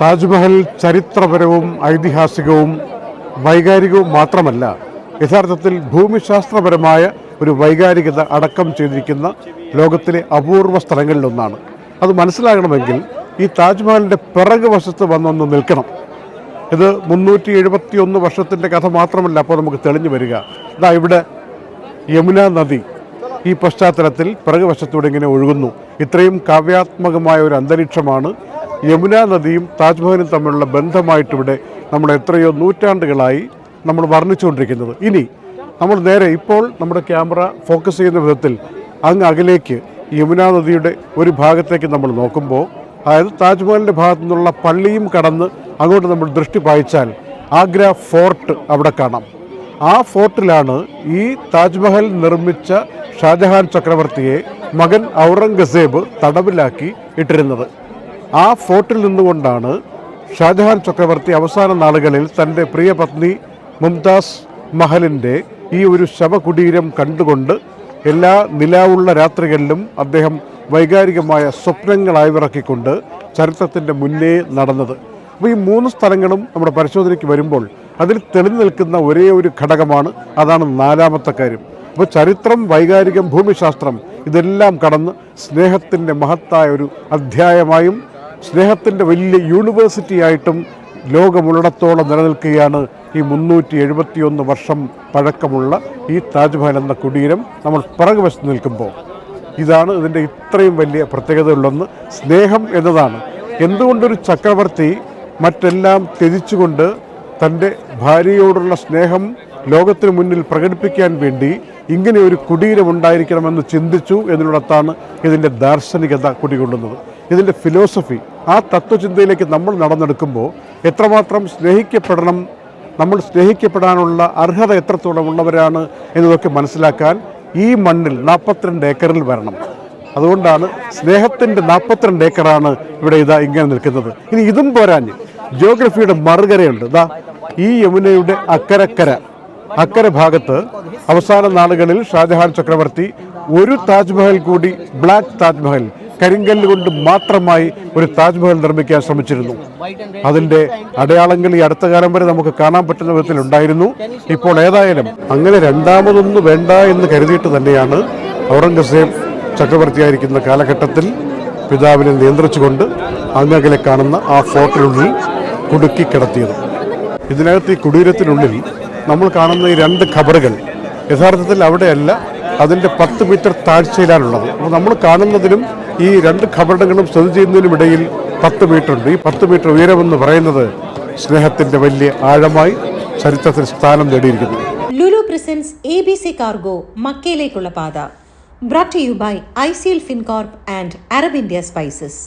താജ്മഹൽ ചരിത്രപരവും ഐതിഹാസികവും വൈകാരികവും മാത്രമല്ല യഥാർത്ഥത്തിൽ ഭൂമിശാസ്ത്രപരമായ ഒരു വൈകാരികത അടക്കം ചെയ്തിരിക്കുന്ന ലോകത്തിലെ അപൂർവ സ്ഥലങ്ങളിലൊന്നാണ്. അത് മനസ്സിലാകണമെങ്കിൽ ഈ താജ്മഹലിന്റെ പിറക് വശത്ത് വന്നൊന്ന് നിൽക്കണം. ഇത് മുന്നൂറ്റി എഴുപത്തി ഒന്ന് വർഷത്തിന്റെ കഥ മാത്രമല്ല അപ്പോൾ നമുക്ക് തെളിഞ്ഞു വരിക. ഇതാ ഇവിടെ യമുന നദി ഈ പശ്ചാത്തലത്തിൽ പിറകുവശത്തൂടെ ഇങ്ങനെ ഒഴുകുന്നു. ഇത്രയും കാവ്യാത്മകമായ ഒരു അന്തരീക്ഷമാണ് യമുന നദിയും താജ്മഹലും തമ്മിലുള്ള ബന്ധമായിട്ടിവിടെ നമ്മൾ എത്രയോ നൂറ്റാണ്ടുകളായി നമ്മൾ വർണിച്ചുകൊണ്ടിരിക്കുന്നത്. ഇനി നമ്മൾ നേരെ ഇപ്പോൾ നമ്മുടെ ക്യാമറ ഫോക്കസ് ചെയ്യുന്ന വിധത്തിൽ അങ്ങ് അകലേക്ക് യമുന നദിയുടെ ഒരു ഭാഗത്തേക്ക് നമ്മൾ നോക്കുമ്പോൾ അതായത് താജ്മഹലിന്റെ ഭാഗത്തു നിന്നുള്ള പള്ളിയും കടന്ന് അങ്ങോട്ട് നമ്മൾ ദൃഷ്ടി പായിച്ചാൽ ആഗ്ര ഫോർട്ട് അവിടെ കാണാം. ആ ഫോർട്ടിലാണ് ഈ താജ്മഹൽ നിർമ്മിച്ച ഷാജഹാൻ ചക്രവർത്തിയെ മകൻ ഔറംഗസേബ് തടവിലാക്കി ഇട്ടിരുന്നത്. ആ ഫോർട്ടിൽ നിന്നുകൊണ്ടാണ് ഷാജഹാൻ ചക്രവർത്തി അവസാന നാളുകളിൽ തന്റെ പ്രിയ പത്നി മുംതാസ് മഹലിന്റെ ഈ ഒരു ശവകുടീരം കണ്ടുകൊണ്ട് എല്ലാ നിലാവുള്ള രാത്രികളിലും അദ്ദേഹം വൈകാരികമായ സ്വപ്നങ്ങളായിറക്കിക്കൊണ്ട് ചരിത്രത്തിന്റെ മുന്നേ നടന്നത്. അപ്പോൾ ഈ മൂന്ന് സ്ഥലങ്ങളും നമ്മുടെ പരിശോധനയ്ക്ക് വരുമ്പോൾ അതിൽ തെളിഞ്ഞു നിൽക്കുന്ന ഒരേ ഒരു ഘടകമാണ് അതാണ് നാലാമത്തെ കാര്യം. അപ്പോൾ ചരിത്രം വൈകാരികം ഭൂമിശാസ്ത്രം ഇതെല്ലാം കടന്ന് സ്നേഹത്തിന്റെ മഹത്തായ ഒരു അധ്യായമായും സ്നേഹത്തിന്റെ വലിയ യൂണിവേഴ്സിറ്റി ആയിട്ടും ലോകമുള്ളിടത്തോളം നിലനിൽക്കുകയാണ് ഈ മുന്നൂറ്റി എഴുപത്തിയൊന്ന് വർഷം പഴക്കമുള്ള ഈ താജ്മഹൽ എന്ന കുടീരം നമ്മൾ പിറകു വശത്ത് നിൽക്കുമ്പോൾ. ഇതാണ് ഇതിന്റെ ഇത്രയും വലിയ പ്രത്യേകതയുള്ളൊന്ന് സ്നേഹം എന്നതാണ്. എന്തുകൊണ്ടൊരു ചക്രവർത്തി മറ്റെല്ലാം ത്യജിച്ചുകൊണ്ട് തന്റെ ഭാര്യയോടുള്ള സ്നേഹം ലോകത്തിന് മുന്നിൽ പ്രകടിപ്പിക്കാൻ വേണ്ടി ഇങ്ങനെ ഒരു കുടീരം ഉണ്ടായിരിക്കണമെന്ന് ചിന്തിച്ചു എന്നിടത്താണ് ഇതിന്റെ ദാർശനികത കുടികൊള്ളുന്നത്. ഇതിന്റെ ഫിലോസഫി ആ തത്വചിന്തയിലേക്ക് നമ്മൾ നടന്നെടുക്കുമ്പോൾ എത്രമാത്രം സ്നേഹിക്കപ്പെടണം നമ്മൾ സ്നേഹിക്കപ്പെടാനുള്ള അർഹത എത്രത്തോളം ഉള്ളവരാണ് എന്നതൊക്കെ മനസ്സിലാക്കാൻ ഈ മണ്ണിൽ നാൽപ്പത്തിരണ്ട് ഏക്കറിൽ വരണം. അതുകൊണ്ടാണ് സ്നേഹത്തിന്റെ നാൽപ്പത്തിരണ്ട് ഏക്കറാണ് ഇവിടെ ഇതാ ഇങ്ങനെ നിൽക്കുന്നത്. ഇനി ഇതും പോരാഞ്ഞ് ജോഗ്രഫിയുടെ മറുകരയുണ്ട്. ഇതാ ഈ യമുനയുടെ അക്കരക്കര അക്കര ഭാഗത്ത് അവസാന നാളുകളിൽ ഷാജഹാൻ ചക്രവർത്തി ഒരു താജ്മഹൽ കൂടി ബ്ലാക്ക് താജ്മഹൽ കരിങ്കല്ല് കൊണ്ട് മാത്രമായി ഒരു താജ്മഹൽ നിർമ്മിക്കാൻ ശ്രമിച്ചിരുന്നു. അതിന്റെ അടയാളങ്ങൾ ഈ അടുത്ത കാലം വരെ നമുക്ക് കാണാൻ പറ്റുന്ന വിധത്തിൽ ഉണ്ടായിരുന്നു. ഇപ്പോൾ ഏതായാലും അങ്ങനെ രണ്ടാമതൊന്നും വേണ്ട എന്ന് കരുതിയിട്ട് തന്നെയാണ് ഔറംഗസേബ് ചക്രവർത്തിയായിരിക്കുന്ന കാലഘട്ടത്തിൽ പിതാവിനെ നിയന്ത്രിച്ചുകൊണ്ട് അങ്ങകലെ കാണുന്ന ആ ഫോർട്ടിനുള്ളിൽ കുടുക്കി കിടത്തിയത്. ഇതിനകത്ത് ഈ കുടീരത്തിനുള്ളിൽ നമ്മൾ കാണുന്ന ഈ രണ്ട് ഖബറുകൾ യഥാർത്ഥത്തിൽ അവിടെയല്ല അതിന്റെ പത്ത് മീറ്റർ താഴ്ചയിലാണുള്ളത്. അപ്പോൾ നമ്മൾ കാണുന്നതിനും ഈ രണ്ട് ഖബറുകളും സ്ഥിതി ചെയ്യുന്നതിനും ഇടയിൽ പത്ത് മീറ്റർ ഉണ്ട്. ഈ പത്ത് മീറ്റർ ഉയരമെന്ന് പറയുന്നത് സ്നേഹത്തിന്റെ വലിയ ആഴമായി ചരിത്രത്തിൽ സ്ഥാനം നേടിയിരിക്കുന്നു. Lulu presents A B C cargo മക്കയിലേക്കുള്ള പാത. Brought you by I C L Fincorp and Arab India spices